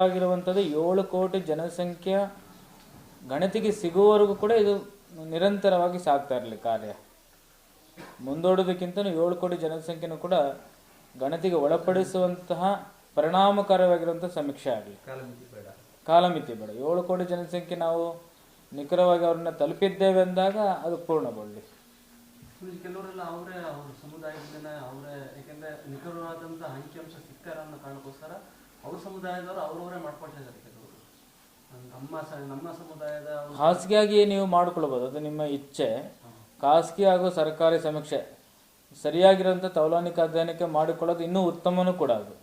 ಆಗಿರುವಂಥದ್ದು ಏಳು ಕೋಟಿ ಜನಸಂಖ್ಯೆ ಗಣತಿಗೆ ಸಿಗುವವರೆಗೂ ಕೂಡ ಇದು ನಿರಂತರವಾಗಿ ಸಾಗ್ತಾ ಇರಲಿ ಕಾರ್ಯ. ಮುಂದೂಡೋದಕ್ಕಿಂತ ಏಳು ಕೋಟಿ ಜನಸಂಖ್ಯೆನೂ ಕೂಡ ಗಣತಿಗೆ ಒಳಪಡಿಸುವಂತಹ ಪರಿಣಾಮಕಾರಿಯಾಗಿರುವಂಥ ಸಮೀಕ್ಷೆ ಆಗಲಿ. ಕಾಲಮಿತಿ ಬೇಡ. ಏಳು ಕೋಟಿ ಜನಸಂಖ್ಯೆ ನಾವು ನಿಖರವಾಗಿ ಅವ್ರನ್ನ ತಲುಪಿದ್ದೇವೆ ಅಂದಾಗ ಅದು ಪೂರ್ಣಗೊಳ್ಳಿ. ಕೆಲವರೆಲ್ಲ ಅವರೇ ಅವ್ರ ಸಮುದಾಯದಿಂದ ಅವರೇ ಯಾಕೆಂದ್ರೆ ನಿಖರವಾದಂತಹ ಅಂಕಿಅಂಶ ಸಿಗ್ತಾರ ಅನ್ನೋ ಕಾರಣಕ್ಕೋಸ್ಕರ ಅವ್ರ ಸಮುದಾಯದವರು ಅವ್ರವರೇ ಕೆಲವರು. ನಮ್ಮ ಸ ನಮ್ಮ ಸಮುದಾಯದ ಖಾಸಗಿಯಾಗಿ ನೀವು ಮಾಡ್ಕೊಳ್ಬೋದು ಅದು ನಿಮ್ಮ ಇಚ್ಛೆ. ಖಾಸಗಿ ಹಾಗೂ ಸರ್ಕಾರಿ ಸಮೀಕ್ಷೆ. ಸರಿಯಾಗಿರುವಂತಹ ತೌಲಾನಿಕ ಅಧ್ಯಯನಕ್ಕೆ ಮಾಡಿಕೊಳ್ಳೋದು ಇನ್ನೂ ಉತ್ತಮನೂ ಕೂಡ ಅದು.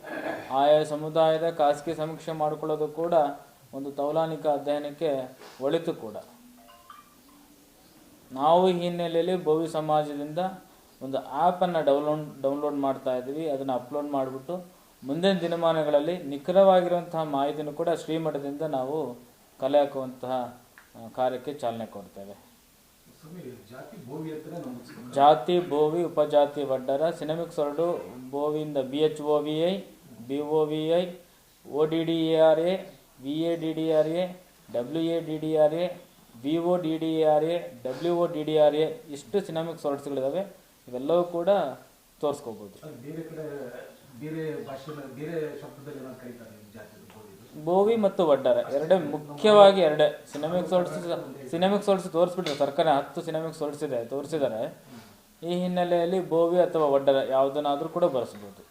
ಆಯಾ ಸಮುದಾಯದ ಖಾಸಗಿ ಸಮೀಕ್ಷೆ ಮಾಡಿಕೊಳ್ಳೋದು ಕೂಡ ಒಂದು ತೌಲಾನಿಕ ಅಧ್ಯಯನಕ್ಕೆ ಒಳಿತು ಕೂಡ. ನಾವು ಈ ಹಿನ್ನೆಲೆಯಲ್ಲಿ ಭವ್ಯ ಸಮಾಜದಿಂದ ಒಂದು ಆ್ಯಪನ್ನು ಡೌನ್ಲೋಡ್ ಡೌನ್ಲೋಡ್ ಮಾಡ್ತಾ ಇದ್ದೀವಿ ಅದನ್ನು ಅಪ್ಲೋಡ್ ಮಾಡಿಬಿಟ್ಟು ಮುಂದಿನ ದಿನಮಾನಗಳಲ್ಲಿ ನಿಖರವಾಗಿರುವಂತಹ ಮಾಹಿತಿನೂ ಕೂಡ ಶ್ರೀಮಠದಿಂದ ನಾವು ಕಲೆ ಹಾಕುವಂತಹ ಕಾರ್ಯಕ್ಕೆ ಚಾಲನೆ ಕೊಡ್ತೇವೆ. ಜಾತಿ ಬೋವಿ ಉಪಜಾತಿ ವಡ್ಡರ ಸಿನಮಿಕ್ ಹೊರಡು ಬೋವಿಯಿಂದ B H O V I B O V I O D D A R A V A D D R A W A D D R A B O D D R A W O D D R A ಇಷ್ಟು ಸಿನಿಮಿಕ್ಸ್ ಹೊರಡ್ಸ್ಗಳಿದ್ದಾವೆ ಇವೆಲ್ಲವೂ ಕೂಡ ತೋರಿಸ್ಕೋಬೋದು. ಬೇರೆ ಕಡೆ ಬೇರೆ ಶಬ್ದದಲ್ಲಿ ಏನಾದ್ರು ಕರೀತಾರೆ ಈ ಜಾತಿ ಭೋವಿ ಬೋವಿ ಮತ್ತು ವಡ್ಡರ ಎರಡೇ ಮುಖ್ಯವಾಗಿ ಎರಡೇ. ಸಿನಿಮಿಕ್ ಸೋಲ್ಸ್ ಸಿನಿಮಿಕ್ ಸೋಲ್ಸ್ ತೋರಿಸ್ಬಿಟ್ರೆ ಸರ್ಕಾರ ಹತ್ತು ಸಿನಿಮಿಕ್ ಇದೆ ತೋರಿಸಿದ್ದಾರೆ ಈ ಹಿನ್ನೆಲೆಯಲ್ಲಿ ಬೋವಿ ಅಥವಾ ವಡ್ಡರ ಯಾವುದನ್ನಾದರೂ ಕೂಡ ಬಳಸ್ಬೋದು.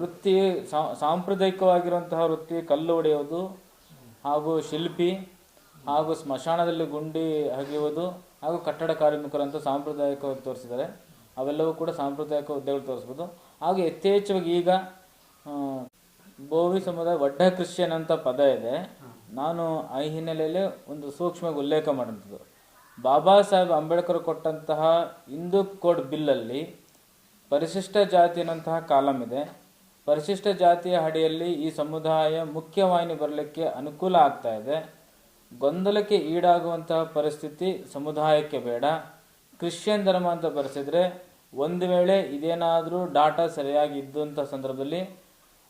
ವೃತ್ತಿ ಸಾಂಪ್ರದಾಯಿಕವಾಗಿರುವಂತಹ ವೃತ್ತಿ ಕಲ್ಲು ಹೊಡೆಯೋದು ಹಾಗೂ ಶಿಲ್ಪಿ ಹಾಗೂ ಸ್ಮಶಾನದಲ್ಲಿ ಗುಂಡಿ ಹಗೆಯುವುದು ಹಾಗೂ ಕಟ್ಟಡ ಕಾರ್ಮಿಕರಂತೂ ಸಾಂಪ್ರದಾಯಿಕವಾಗಿ ತೋರಿಸಿದ್ದಾರೆ. ಅವೆಲ್ಲವೂ ಕೂಡ ಸಾಂಪ್ರದಾಯಿಕ ಹುದ್ದೆಗಳು ತೋರಿಸ್ಬೋದು. ಹಾಗೆ ಯಥೇಚ್ಛವಾಗಿ ಈಗ ಭೋವಿ ಸಮುದಾಯ ವಡ್ಡ ಕ್ರಿಶ್ಚಿಯನ್ ಅಂತ ಪದ ಇದೆ. ನಾನು ಆ ಹಿನ್ನೆಲೆಯಲ್ಲಿ ಒಂದು ಸೂಕ್ಷ್ಮವಾಗಿ ಉಲ್ಲೇಖ ಮಾಡುವಂಥದ್ದು ಬಾಬಾ ಸಾಹೇಬ್ ಅಂಬೇಡ್ಕರ್ ಕೊಟ್ಟಂತಹ ಹಿಂದೂ ಕೋಡ್ ಬಿಲ್ಲಲ್ಲಿ ಪರಿಶಿಷ್ಟ ಜಾತಿ ಅನ್ನೋಂತಹ ಕಾಲಂ ಇದೆ. ಪರಿಶಿಷ್ಟ ಜಾತಿಯ ಅಡಿಯಲ್ಲಿ ಈ ಸಮುದಾಯ ಮುಖ್ಯವಾಹಿನಿ ಬರಲಿಕ್ಕೆ ಅನುಕೂಲ ಆಗ್ತಾ ಇದೆ. ಗೊಂದಲಕ್ಕೆ ಈಡಾಗುವಂತಹ ಪರಿಸ್ಥಿತಿ ಸಮುದಾಯಕ್ಕೆ ಬೇಡ. ಕ್ರಿಶ್ಚಿಯನ್ ಧರ್ಮ ಅಂತ ಬರೆಸಿದ್ರೆ ಒಂದು ವೇಳೆ ಇದೇನಾದರೂ ಡಾಟಾ ಸರಿಯಾಗಿ ಇದ್ದಂಥ ಸಂದರ್ಭದಲ್ಲಿ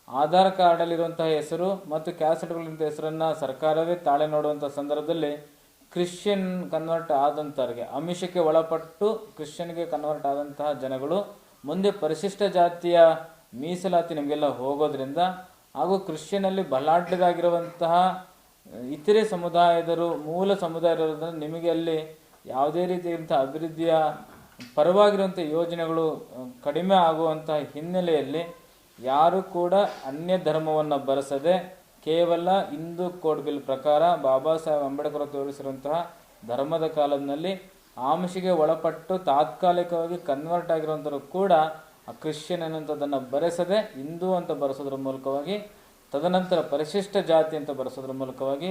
ಆಧಾರ್ ಕಾರ್ಡಲ್ಲಿರುವಂತಹ ಹೆಸರು ಮತ್ತು ಕ್ಯಾಸೆಟ್ಗಳಿರುವಂಥ ಹೆಸರನ್ನು ಸರ್ಕಾರವೇ ತಾಳೆ ನೋಡುವಂಥ ಸಂದರ್ಭದಲ್ಲಿ ಕ್ರಿಶ್ಚಿಯನ್ ಕನ್ವರ್ಟ್ ಆದಂಥವ್ರಿಗೆ ಅಮಿಷಕ್ಕೆ ಒಳಪಟ್ಟು ಕ್ರಿಶ್ಚಿಯನ್ಗೆ ಕನ್ವರ್ಟ್ ಆದಂತಹ ಜನಗಳು, ಮುಂದೆ ಪರಿಶಿಷ್ಟ ಜಾತಿಯ ಮೀಸಲಾತಿ ನಿಮಗೆಲ್ಲ ಹೋಗೋದ್ರಿಂದ ಹಾಗೂ ಕ್ರಿಶ್ಚಿಯನಲ್ಲಿ ಬಲಾಢ್ಯದಾಗಿರುವಂತಹ ಇತರೆ ಸಮುದಾಯದರು ಮೂಲ ಸಮುದಾಯದವರಿಂದ ನಿಮಗೆ ಅಲ್ಲಿ ಯಾವುದೇ ರೀತಿಯಂಥ ಅಭಿವೃದ್ಧಿಯ ಪರವಾಗಿರುವಂಥ ಯೋಜನೆಗಳು ಕಡಿಮೆ ಆಗುವಂತಹ ಹಿನ್ನೆಲೆಯಲ್ಲಿ ಯಾರು ಕೂಡ ಅನ್ಯ ಧರ್ಮವನ್ನು ಬರೆಸದೆ ಕೇವಲ ಹಿಂದೂ ಕೋಡ್ ಬಿಲ್ ಪ್ರಕಾರ ಬಾಬಾ ಸಾಹೇಬ್ ಅಂಬೇಡ್ಕರ್ ತೋರಿಸಿರುವಂತಹ ಧರ್ಮದ ಕಾಲದಲ್ಲಿ ಆಮಿಷಿಗೆ ಒಳಪಟ್ಟು ತಾತ್ಕಾಲಿಕವಾಗಿ ಕನ್ವರ್ಟ್ ಆಗಿರುವಂಥರು ಕೂಡ ಆ ಕ್ರಿಶ್ಚಿಯನ್ ಅನ್ನುವಂಥದ್ದನ್ನು ಬರೆಸದೆ ಹಿಂದೂ ಅಂತ ಬರೆಸೋದ್ರ ಮೂಲಕವಾಗಿ, ತದನಂತರ ಪರಿಶಿಷ್ಟ ಜಾತಿ ಅಂತ ಬರೆಸೋದ್ರ ಮೂಲಕವಾಗಿ,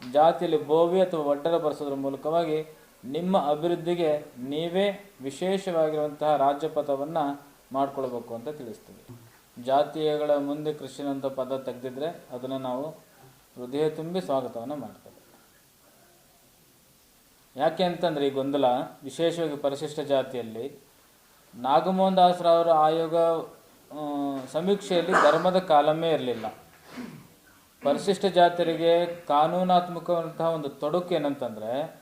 ಜಾತಿಯಲ್ಲಿ ಬೋವಿ ಅಥವಾ ಒಡ್ಡರ ಬರೆಸೋದ್ರ ಮೂಲಕವಾಗಿ ನಿಮ್ಮ ಅಭಿವೃದ್ಧಿಗೆ ನೀವೇ ವಿಶೇಷವಾಗಿರುವಂತಹ ರಾಜ್ಯಪಥವನ್ನು ಮಾಡ್ಕೊಳ್ಬೇಕು ಅಂತ ತಿಳಿಸ್ತೀವಿ ಜಾತಿಗಳ ಮುಂದೆ ಕೃಷಿ ಅಂತ ಪದ ತೆಗೆದಿದ್ರೆ ಅದನ್ನು ನಾವು ಹೃದಯ ತುಂಬಿ ಸ್ವಾಗತವನ್ನು ಮಾಡ್ತೇವೆ. ಯಾಕೆ ಅಂತಂದ್ರೆ ಈ ಗೊಂದಲ ವಿಶೇಷವಾಗಿ ಪರಿಶಿಷ್ಟ ಜಾತಿಯಲ್ಲಿ ನಾಗಮೋಹನ್ ದಾಸರವರ ಆಯೋಗ ಸಮೀಕ್ಷೆಯಲ್ಲಿ ಧರ್ಮದ ಕಾಲಮೇ ಇರಲಿಲ್ಲ. ಪರಿಶಿಷ್ಟ ಜಾತಿಯರಿಗೆ ಕಾನೂನಾತ್ಮಕವಂತಹ ಒಂದು ತೊಡಕು ಏನಂತಂದ್ರೆ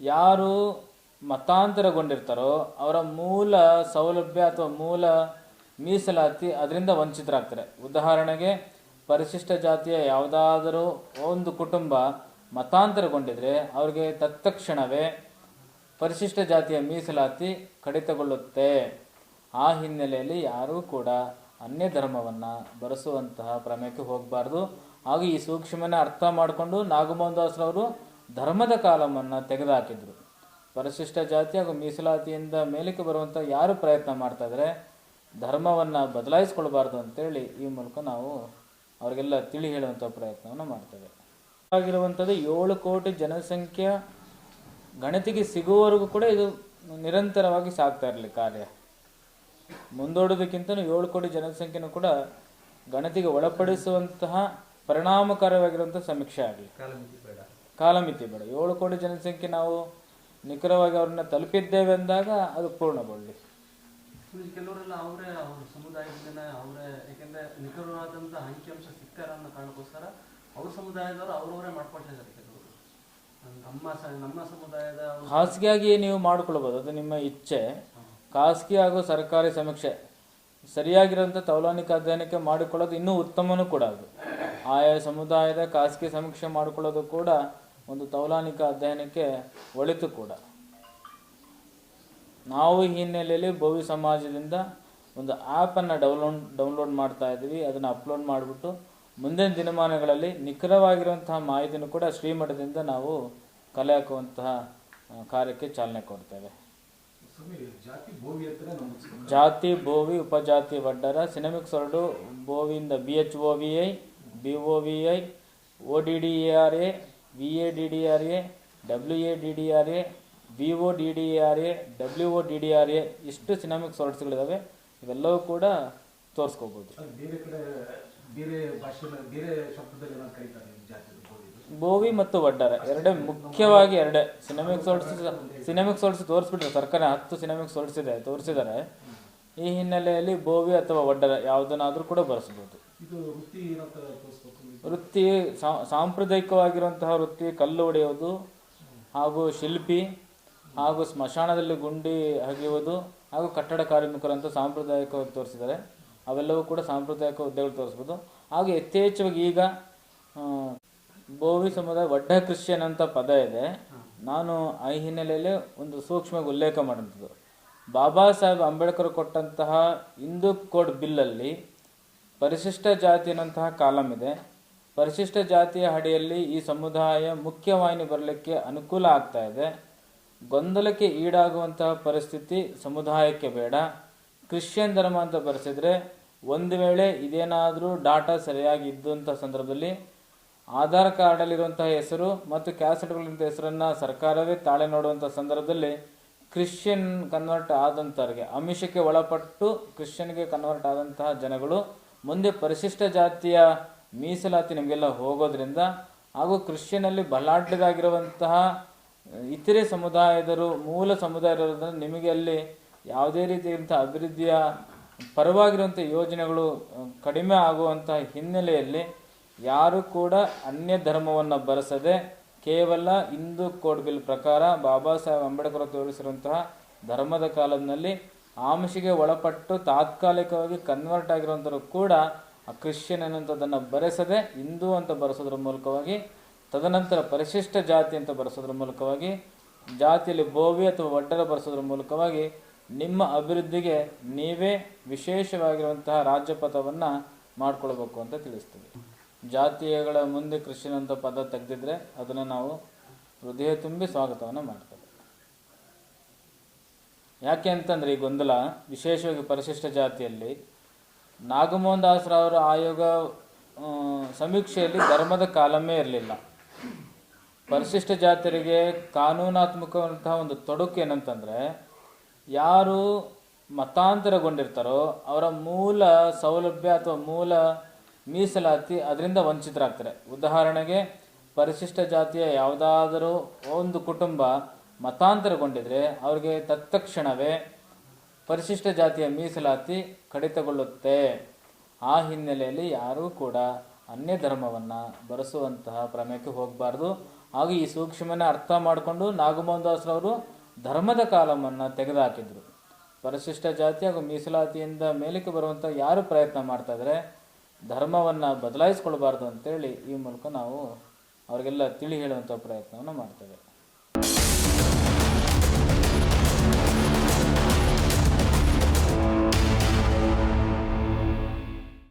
ಯಾರು ಮತಾಂತರಗೊಂಡಿರ್ತಾರೋ ಅವರ ಮೂಲ ಸೌಲಭ್ಯ ಅಥವಾ ಮೂಲ ಮೀಸಲಾತಿ ಅದರಿಂದ ವಂಚಿತರಾಗ್ತಾರೆ. ಉದಾಹರಣೆಗೆ, ಪರಿಶಿಷ್ಟ ಜಾತಿಯ ಯಾವುದಾದರೂ ಒಂದು ಕುಟುಂಬ ಮತಾಂತರಗೊಂಡಿದ್ರೆ ಅವರಿಗೆ ತತ್ಕ್ಷಣವೇ ಪರಿಶಿಷ್ಟ ಜಾತಿಯ ಮೀಸಲಾತಿ ಕಡಿತಗೊಳ್ಳುತ್ತೆ. ಆ ಹಿನ್ನೆಲೆಯಲ್ಲಿ ಯಾರೂ ಕೂಡ ಅನ್ಯ ಧರ್ಮವನ್ನು ಬರೆಸುವಂತಹ ಪ್ರಮೇಯಕ್ಕೆ ಹೋಗಬಾರ್ದು. ಹಾಗೂ ಈ ಸೂಕ್ಷ್ಮನ ಅರ್ಥ ಮಾಡಿಕೊಂಡು ನಾಗಮೋಹನ್ ದಾಸ್ರವರು ಧರ್ಮದ ಕಾಲಮನ್ನು ತೆಗೆದುಹಾಕಿದ್ರು. ಪರಿಶಿಷ್ಟ ಜಾತಿ ಹಾಗೂ ಮೀಸಲಾತಿಯಿಂದ ಮೇಲಕ್ಕೆ ಬರುವಂಥ ಯಾರು ಪ್ರಯತ್ನ ಮಾಡ್ತಾ ಇದ್ರೆ ಧರ್ಮವನ್ನು ಬದಲಾಯಿಸ್ಕೊಳ್ಬಾರ್ದು ಅಂತೇಳಿ ಈ ಮೂಲಕ ನಾವು ಅವರಿಗೆಲ್ಲ ತಿಳಿ ಹೇಳುವಂಥ ಪ್ರಯತ್ನವನ್ನು ಮಾಡ್ತೇವೆ. ಆಗಿರುವಂಥದ್ದು ಏಳು ಕೋಟಿ ಜನಸಂಖ್ಯೆ ಗಣತಿಗೆ ಸಿಗುವವರೆಗೂ ಕೂಡ ಇದು ನಿರಂತರವಾಗಿ ಸಾಗ್ತಾ ಇರಲಿ ಕಾರ್ಯ. ಮುಂದೂಡೋದಕ್ಕಿಂತ ಏಳು ಕೋಟಿ ಜನಸಂಖ್ಯೆನೂ ಕೂಡ ಗಣತಿಗೆ ಒಳಪಡಿಸುವಂತಹ ಪರಿಣಾಮಕಾರಿಯಾಗಿರುವಂಥ ಸಮೀಕ್ಷೆ ಆಗಲಿ. ಕಾಲಮಿತಿ ಬೇಡ. ಏಳು ಕೋಟಿ ಜನಸಂಖ್ಯೆ ನಾವು ನಿಖರವಾಗಿ ಅವ್ರನ್ನ ತಲುಪಿದ್ದೇವೆ ಅಂದಾಗ ಅದು ಪೂರ್ಣಗೊಳ್ಳಿ. ಕೆಲವರೆಲ್ಲ ಅವರೇ ಅವ್ರ ಸಮುದಾಯದಿಂದ ಅವರೇ ಯಾಕೆಂದ್ರೆ ನಿಖರವಾದಂತ ಅಂಕಿಅಂಶ ಸಿಗ್ತಾ ಸಿಗ್ತಾರೆ ಅನ್ನೋ ಕಾರಣಕ್ಕೋಸ್ಕರ ಅವ್ರ ಸಮುದಾಯದವರು ಅವ್ರವರೇ ಮಾಡ್ಕೊಳ್ತಾ ಇದ್ದಾರೆ ಕೆಲವರು ನಮ್ಮ ನಮ್ಮ ಸಮುದಾಯದ ಖಾಸಗಿಯಾಗಿ ನೀವು ಮಾಡ್ಕೊಳ್ಬೋದು ಅದು ನಿಮ್ಮ ಇಚ್ಛೆ. ಖಾಸಗಿ ಹಾಗೂ ಸರ್ಕಾರಿ ಸಮೀಕ್ಷೆ. ಸರಿಯಾಗಿರೋಂಥ ತೌಲಾನಿಕ ಅಧ್ಯಯನಕ್ಕೆ ಮಾಡಿಕೊಳ್ಳೋದು ಇನ್ನೂ ಉತ್ತಮನೂ ಕೂಡ ಅದು. ಆಯಾ ಸಮುದಾಯದ ಖಾಸಗಿ ಸಮೀಕ್ಷೆ ಮಾಡಿಕೊಳ್ಳೋದು ಕೂಡ ಒಂದು ತೌಲಾನಿಕ ಅಧ್ಯಯನಕ್ಕೆ ಒಳಿತು ಕೂಡ. ನಾವು ಈ ಹಿನ್ನೆಲೆಯಲ್ಲಿ ಭವ್ಯ ಸಮಾಜದಿಂದ ಒಂದು ಆ್ಯಪನ್ನು ಡೌನ್ಲೋಡ್ ಡೌನ್ಲೋಡ್ ಮಾಡ್ತಾ ಇದ್ದೀವಿ. ಅದನ್ನು ಅಪ್ಲೋಡ್ ಮಾಡಿಬಿಟ್ಟು ಮುಂದಿನ ದಿನಮಾನಗಳಲ್ಲಿ ನಿಖರವಾಗಿರುವಂತಹ ಮಾಹಿತಿಯನ್ನು ಕೂಡ ಶ್ರೀಮಠದಿಂದ ನಾವು ಕಲೆ ಹಾಕುವಂತಹ ಕಾರ್ಯಕ್ಕೆ ಚಾಲನೆ ಕೊಡ್ತೇವೆ. ಜಾತಿ Bhovi ಉಪಜಾತಿ Vaddar ಸಿನಿಮಿಕ್ ಸೊರಡು ಬೋವಿಯಿಂದ B H O V I B O V I O D D A R A V A D D R A W A D D R A V O D D R A W O D D R A ಇಷ್ಟು ಸಿನಾಮಿಕ್ ಸಾಲ್ಟ್ಸ್ಗಳಿದ್ದಾವೆ ಇವೆಲ್ಲವೂ ಕೂಡ ತೋರಿಸ್ಕೋಬೋದು. ಬೇರೆ ಕಡೆ ಬೇರೆ ಭಾಷೆ ಬೇರೆ ಶಬ್ದದಲ್ಲಿ ಏನಾದ್ರು ಕರೀತಾರೆ ಬೋವಿ ಮತ್ತು ವಡ್ಡಾರ ಎರಡೇ ಮುಖ್ಯವಾಗಿ ಎರಡೇ. ಸಿನಿಮಿಕ್ ಸೋಲ್ಸ್ ಸಿನಿಮಿಕ್ ಸೋಲ್ಸ್ ತೋರಿಸ್ಬಿಟ್ರೆ ಸರ್ಕಾರ ಹತ್ತು ಸಿನಿಮಿಕ್ ಸಾಲ್ಟ್ಸ್ ಇದೆ ತೋರಿಸಿದ್ದಾರೆ ಈ ಹಿನ್ನೆಲೆಯಲ್ಲಿ ಬೋವಿ ಅಥವಾ ವಡ್ಡಾರ ಯಾವುದನ್ನಾದ್ರೂ ಕೂಡ ಬಳಸ್ಬೋದು ಇದು ವೃತ್ತಿ ಸಾಂಪ್ರದಾಯಿಕವಾಗಿರುವಂತಹ ವೃತ್ತಿ ಕಲ್ಲು ಹೊಡೆಯೋದು ಹಾಗೂ ಶಿಲ್ಪಿ, ಹಾಗೂ ಸ್ಮಶಾನದಲ್ಲಿ ಗುಂಡಿ ಹಗೆಯುವುದು, ಹಾಗೂ ಕಟ್ಟಡ ಕಾರ್ಮಿಕರಂತ ಸಾಂಪ್ರದಾಯಿಕವಾಗಿ ತೋರಿಸಿದ್ದಾರೆ. ಅವೆಲ್ಲವೂ ಕೂಡ ಸಾಂಪ್ರದಾಯಿಕ ಹುದ್ದೆಗಳು ತೋರಿಸ್ಬೋದು. ಹಾಗೂ ಯಥೇಚ್ಛವಾಗಿ ಈಗ ಬೋವಿ ಸಮುದಾಯ ವಡ್ಡ ಕ್ರಿಶ್ಚಿಯನ್ ಅಂತ ಪದ ಇದೆ. ನಾನು ಆ ಹಿನ್ನೆಲೆಯಲ್ಲಿ ಒಂದು ಸೂಕ್ಷ್ಮವಾಗಿ ಉಲ್ಲೇಖ ಮಾಡುವಂಥದ್ದು ಬಾಬಾ ಸಾಹೇಬ್ ಅಂಬೇಡ್ಕರ್ ಕೊಟ್ಟಂತಹ ಹಿಂದೂ ಕೋಡ್ ಬಿಲ್ಲಲ್ಲಿ ಪರಿಶಿಷ್ಟ ಜಾತಿ ಅನ್ನುವಂತಹ ಕಾಲಂ ಇದೆ. ಪರಿಶಿಷ್ಟ ಜಾತಿಯ ಅಡಿಯಲ್ಲಿ ಈ ಸಮುದಾಯ ಮುಖ್ಯವಾಹಿನಿ ಬರಲಿಕ್ಕೆ ಅನುಕೂಲ ಆಗ್ತಾ ಇದೆ. ಗೊಂದಲಕ್ಕೆ ಈಡಾಗುವಂತಹ ಪರಿಸ್ಥಿತಿ ಸಮುದಾಯಕ್ಕೆ ಬೇಡ. ಕ್ರಿಶ್ಚಿಯನ್ ಧರ್ಮ ಅಂತ ಬರೆಸಿದ್ರೆ ಒಂದು ವೇಳೆ ಇದೇನಾದರೂ ಡಾಟಾ ಸರಿಯಾಗಿ ಇದ್ದಂಥ ಸಂದರ್ಭದಲ್ಲಿ ಆಧಾರ್ ಕಾರ್ಡಲ್ಲಿರುವಂತಹ ಹೆಸರು ಮತ್ತು ಕ್ಯಾಸೆಟ್ಗಳಿಂದ ಹೆಸರನ್ನು ಸರ್ಕಾರವೇ ತಾಳೆ ನೋಡುವಂಥ ಸಂದರ್ಭದಲ್ಲಿ ಕ್ರಿಶ್ಚಿಯನ್ ಕನ್ವರ್ಟ್ ಆದಂಥವ್ರಿಗೆ ಅಮಿಷಕ್ಕೆ ಒಳಪಟ್ಟು ಕ್ರಿಶ್ಚಿಯನ್ಗೆ ಕನ್ವರ್ಟ್ ಆದಂತಹ ಜನಗಳು ಮುಂದೆ ಪರಿಶಿಷ್ಟ ಜಾತಿಯ ಮೀಸಲಾತಿ ನಿಮಗೆಲ್ಲ ಹೋಗೋದ್ರಿಂದ ಹಾಗೂ ಕ್ರಿಶ್ಚಿಯನಲ್ಲಿ ಬಲಾಢ್ಯದಾಗಿರುವಂತಹ ಇತರೆ ಸಮುದಾಯದರು ಮೂಲ ಸಮುದಾಯದವರಿಂದ ನಿಮಗೆ ಅಲ್ಲಿ ಯಾವುದೇ ರೀತಿಯಂಥ ಅಭಿವೃದ್ಧಿಯ ಪರವಾಗಿರುವಂಥ ಯೋಜನೆಗಳು ಕಡಿಮೆ ಆಗುವಂತಹ ಹಿನ್ನೆಲೆಯಲ್ಲಿ ಯಾರು ಕೂಡ ಅನ್ಯ ಧರ್ಮವನ್ನು ಬರೆಸದೆ ಕೇವಲ ಹಿಂದೂ ಕೋಡ್ ಬಿಲ್ ಪ್ರಕಾರ ಬಾಬಾ ಸಾಹೇಬ್ ಅಂಬೇಡ್ಕರ್ ತೋರಿಸಿರುವಂತಹ ಧರ್ಮದ ಕಾಲದಲ್ಲಿ ಆಮಿಷಿಗೆ ಒಳಪಟ್ಟು ತಾತ್ಕಾಲಿಕವಾಗಿ ಕನ್ವರ್ಟ್ ಆಗಿರುವಂಥವ್ರು ಕೂಡ ಕ್ರಿಶ್ಚಿಯನ್ ಅನ್ನೋಂಥದ್ದನ್ನು ಬರೆಸದೆ ಹಿಂದೂ ಅಂತ ಬರೆಸೋದ್ರ ಮೂಲಕವಾಗಿ, ತದನಂತರ ಪರಿಶಿಷ್ಟ ಜಾತಿ ಅಂತ ಬರೆಸೋದ್ರ ಮೂಲಕವಾಗಿ, ಜಾತಿಯಲ್ಲಿ ಬೋವಿ ಅಥವಾ ಒಡ್ಡರ ಬರೆಸೋದ್ರ ಮೂಲಕವಾಗಿ ನಿಮ್ಮ ಅಭಿವೃದ್ಧಿಗೆ ನೀವೇ ವಿಶೇಷವಾಗಿರುವಂತಹ ರಾಜ್ಯಪಥವನ್ನು ಮಾಡ್ಕೊಳ್ಬೇಕು ಅಂತ ತಿಳಿಸ್ತೀವಿ. ಜಾತಿಗಳ ಮುಂದೆ ಕ್ರಿಶ್ಚಿಯನ್ ಅಂತ ಪದ ತೆಗೆದಿದ್ರೆ ಅದನ್ನು ನಾವು ಹೃದಯ ತುಂಬಿ ಸ್ವಾಗತವನ್ನು ಮಾಡ್ತೇವೆ. ಯಾಕೆ ಅಂತಂದ್ರೆ ಈ ಗೊಂದಲ ವಿಶೇಷವಾಗಿ ಪರಿಶಿಷ್ಟ ಜಾತಿಯಲ್ಲಿ ನಾಗಮೋಹನ್ ದಾಸರವರ ಆಯೋಗ ಸಮೀಕ್ಷೆಯಲ್ಲಿ ಧರ್ಮದ ಕಾಲಮೇ ಇರಲಿಲ್ಲ. ಪರಿಶಿಷ್ಟ ಜಾತಿಯರಿಗೆ ಕಾನೂನಾತ್ಮಕವಂತಹ ಒಂದು ತೊಡಕು ಏನಂತಂದರೆ, ಯಾರು ಮತಾಂತರಗೊಂಡಿರ್ತಾರೋ, ಅವರ ಮೂಲ ಸೌಲಭ್ಯ ಅಥವಾ ಮೂಲ ಮೀಸಲಾತಿ ಅದರಿಂದ ವಂಚಿತರಾಗ್ತಾರೆ. ಉದಾಹರಣೆಗೆ, ಪರಿಶಿಷ್ಟ ಜಾತಿಯ ಯಾವುದಾದರೂ ಒಂದು ಕುಟುಂಬ ಮತಾಂತರಗೊಂಡಿದ್ರೆ, ಅವ್ರಿಗೆ ತತ್ಕ್ಷಣವೇ ಪರಿಶಿಷ್ಟ ಜಾತಿಯ ಮೀಸಲಾತಿ ಕಡಿತಗೊಳ್ಳುತ್ತೆ. ಆ ಹಿನ್ನೆಲೆಯಲ್ಲಿ ಯಾರೂ ಕೂಡ ಅನ್ಯ ಧರ್ಮವನ್ನು ಬರೆಸುವಂತಹ ಪ್ರಮೇಯಕ್ಕೆ ಹೋಗಬಾರ್ದು. ಹಾಗೂ ಈ ಸೂಕ್ಷ್ಮನ ಅರ್ಥ ಮಾಡಿಕೊಂಡು ನಾಗಮೋಹನ್ ದಾಸ್ರವರು ಧರ್ಮದ ಕಾಲಮನ್ನು ತೆಗೆದುಹಾಕಿದ್ರು. ಪರಿಶಿಷ್ಟ ಜಾತಿ ಹಾಗೂ ಮೀಸಲಾತಿಯಿಂದ ಮೇಲಕ್ಕೆ ಬರುವಂಥ ಯಾರು ಪ್ರಯತ್ನ ಮಾಡ್ತಾ ಧರ್ಮವನ್ನು ಬದಲಾಯಿಸ್ಕೊಳ್ಬಾರ್ದು ಅಂತೇಳಿ ಈ ಮೂಲಕ ನಾವು ಅವರಿಗೆಲ್ಲ ತಿಳಿ ಹೇಳುವಂಥ ಪ್ರಯತ್ನವನ್ನು ಮಾಡ್ತೇವೆ.